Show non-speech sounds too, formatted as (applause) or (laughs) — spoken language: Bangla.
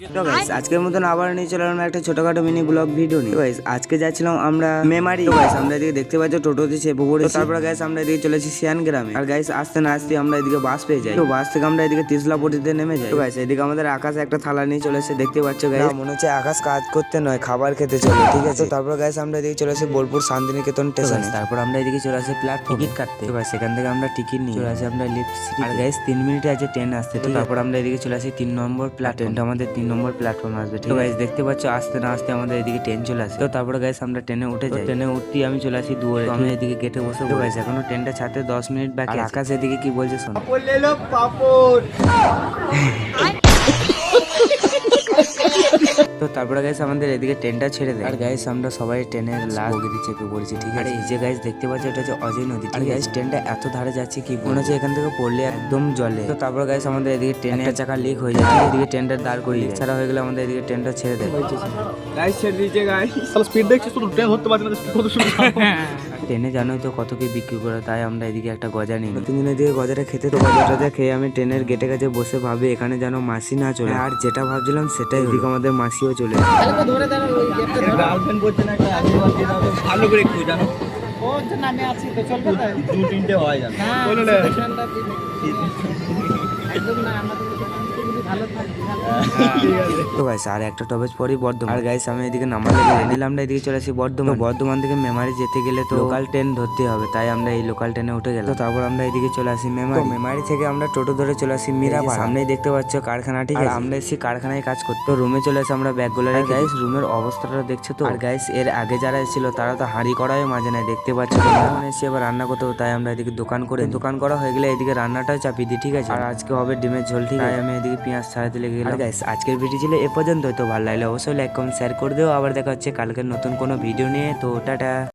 গাইস আজকের মতন আবার নিয়ে চলে এলাম একটা ছোটখাটো মিনি ব্লগ ভিডিও নিয়ে। গাইস আজকে যাচ্ছিলাম আমরা মেমারি। গাইস আমরা এদিকে দেখতে পাচ্ছি টোটোতে চেপে পড়েছি তারপর গাইস আমরা এদিকে চলেছি সিয়ান গ্রামে। আর গাইস আসতে না আসতে আমরা এদিকে বাস পেয়ে যাই। তো বাস থেকে আমরা এদিকে তিসলাপটিতে নেমে যাই। গাইস এদিকে আমাদের আকাশ একটা থালা নিয়ে চলেছে দেখতে পাচ্ছ গাইস মনে হচ্ছে আকাশ কাজ করতে নয় খাবার খেতে চলে ঠিক আছে? তারপর গাইস আমরা এদিকে চলে আসি বোলপুর শান্তিনিকেতন স্টেশন তারপর আমরা এদিকে চলে আসি প্ল্যাটফর্ম টিকিট কাটতে। গাইস সেখান থেকে আমরা টিকিট নিয়ে চলে আসি আমরা লিফট আর গাইস তিন মিনিটে আছে ট্রেন আসতে তো তারপর আমরা এদিকে চলে আসি তিন নম্বর প্ল্যাটফর্মটা আমাদের তিন নম্বর প্ল্যাটফর্ম আসবে ঠিক গাইস দেখতে পাচ্ছ আসতে না আসতে আমাদের এদিকে ট্রেন চলে আসে। তো তারপরে গাইস আমরা ট্রেনে উঠে যাই। ট্রেনে উঠতেই আমি চলে আসি দুয়ারে তো আমি এদিকে গেটে বসে গাইস এখনও ট্রেনটা ছাড়তে দশ মিনিট বাকি আকাশ এদিকে কি বলছে শোনো। তো (laughs) তারপরে গাইস আমাদের এদিকে ট্রেনটা ছেড়ে দেয়। আর গাইস আমরা সবাই ট্রেনের লাস্ট বগিতে চেপে পড়েছি ঠিক আছে? এই যে গাইস দেখতে পাচ্ছি এটা হচ্ছে অজয় নদী ঠিক আছে? ট্রেনটা এত ধারে যাচ্ছে কি মনে হচ্ছে এখান থেকে পড়লে একদম জলে। তো তারপর গাইস আমাদের এদিকে ট্রেনের চাকা লিক হয়ে যায় (laughs) এদিকে ট্রেনটা দাঁড় করিয়ে দেয়। ছাড়া হয়ে গেলে আমাদের এদিকে ট্রেনটা ছেড়ে দেয়। গাইস ছেড়ে দিয়েছে গাইস স্পিড দেখছিস তো ট্রেন ধরতে পারছি না (laughs) কত সুবিধা ট্রেনে জানোই তো কত কি বিক্রি করে তাই আমরা এদিকে একটা গজা নিই। তিনজন এদিকে গজাটা খেতে তো গজাটা খেয়ে আমি ট্রেনের গেটে কাছে বসে ভাবি এখানে যেন মাসি না চলে আর যেটা ভাবছিলাম সেটাই এদিকে আমাদের মাসিও চলে এলো। গার্লফ্রেন্ড করছে না একটা আশীর্বাদ দিয়ে দাও ভালো করে একটু জানো। আমি আছি তো চলবে দু তিনটে হয় জানো। একদম না আমাদের তো গাইস আর একটা টবেজ পরেই বর্ধমান। আর গাইস আমি এদিকে নামার লেগে নিলাম আমরা এদিকে চলে আসি বর্ধমান। বর্ধমান থেকে মেমারি যেতে গেলে তো লোকাল ট্রেন ধরতে হবে তাই আমরা এই লোকাল ট্রেনে উঠে গেলাম। তো তারপর আমরা এদিকে চলে আসি মেমারি। মেমারি থেকে আমরা টোটো ধরে চলে আসি মিরাপাড়া। সামনেই দেখতে পাচ্ছ কারখানাটি আর আমরা এসে কারখানায় কাজ করতে তো রুমে চলে আসি আমরা ব্যাগগুলো রেখে গাইস রুমের অবস্থাটা দেখছ তো? আর গাইস এর আগে যারা এসেছিল তারা তো হাঁড়ি করাই মাঝে নাই দেখতে পাচ্ছ। এখন এসে এবার রান্না করতে হবে তাই আমরা এদিকে দোকান করে দোকান করা হয়ে গেলে এদিকে রান্নাটাও চাপিয়ে দিই ঠিক আছে? আর আজকে হবে ডিমের ঝোল ঠিক আছে? আমি এদিকে পেঁয়াজ ছাড়াতে লেগে গেলে গাইস আজকের ভিডিও ছিল এ পর্যন্ত তো ভালো লাগলে অবশ্যই লাইক কমেন্ট শেয়ার করে দিও। আবার দেখা হচ্ছে কালকের নতুন কোনো ভিডিও নিয়ে। তো টাটা।